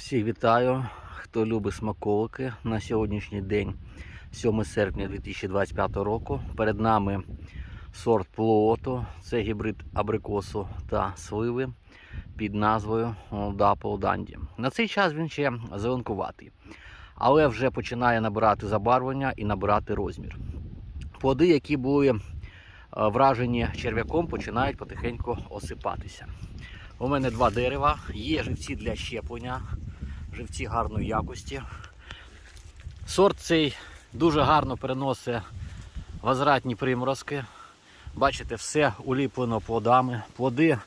Всіх вітаю, хто любить смаколики на сьогоднішній день, 7 серпня 2025 року. Перед нами сорт плооту, це гібрид абрикосу та сливи під назвою Дапл Данді. На цей час він ще зеленкуватий, але вже починає набирати забарвлення і набирати розмір. Плоди, які були е, вражені черв'яком, починають потихеньку осипатися. У мене два дерева, є живці для щеплення, живці гарної якості. Сорт цей дуже гарно переносить возвратні приморозки. Бачите, все уліплено плодами. Плоди,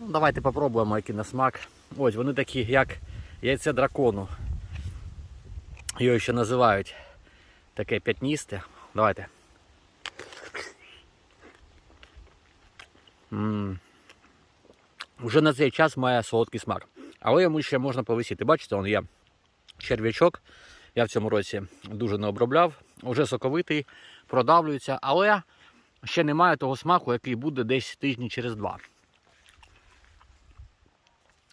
ну, давайте попробуємо, які на смак. Ось вони такі, як яйце дракону. Його ще називають таке п'ятністе. Давайте. м Уже на цей час має солодкий смак. Але йому ще можна повисіти. Бачите, он є черв'ячок. Я в цьому році дуже не обробляв. Уже соковитий, продавлюється, але ще немає того смаку, який буде десь тижні через два.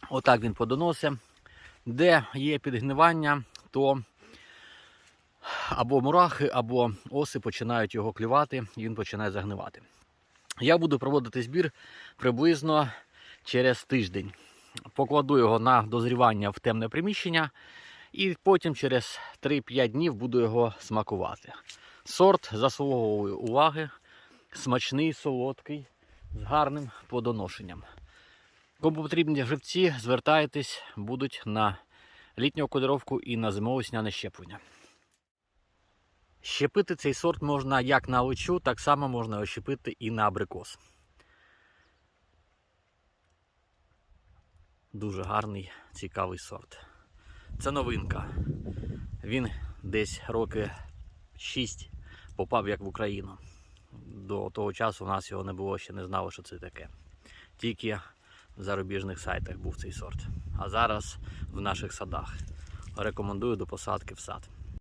Отак він подоносить. Де є підгнивання, то або мурахи, або оси починають його клювати, і він починає загнивати. Я буду проводити збір приблизно через тиждень. Покладу його на дозрівання в темне приміщення, і потім через 3-5 днів буду його смакувати. Сорт заслуговує уваги, смачний, солодкий, з гарним плодоношенням. Кому потрібні живці, звертайтесь, будуть на літню кольоровку і на зимово-сняне щеплення. Щепити цей сорт можна як на личу, так само можна його щепити і на абрикос. Дуже гарний, цікавий сорт. Це новинка. Він десь роки 6 попав як в Україну. До того часу у нас його не було, ще не знали, що це таке. Тільки в зарубіжних сайтах був цей сорт. А зараз в наших садах. Рекомендую до посадки в сад.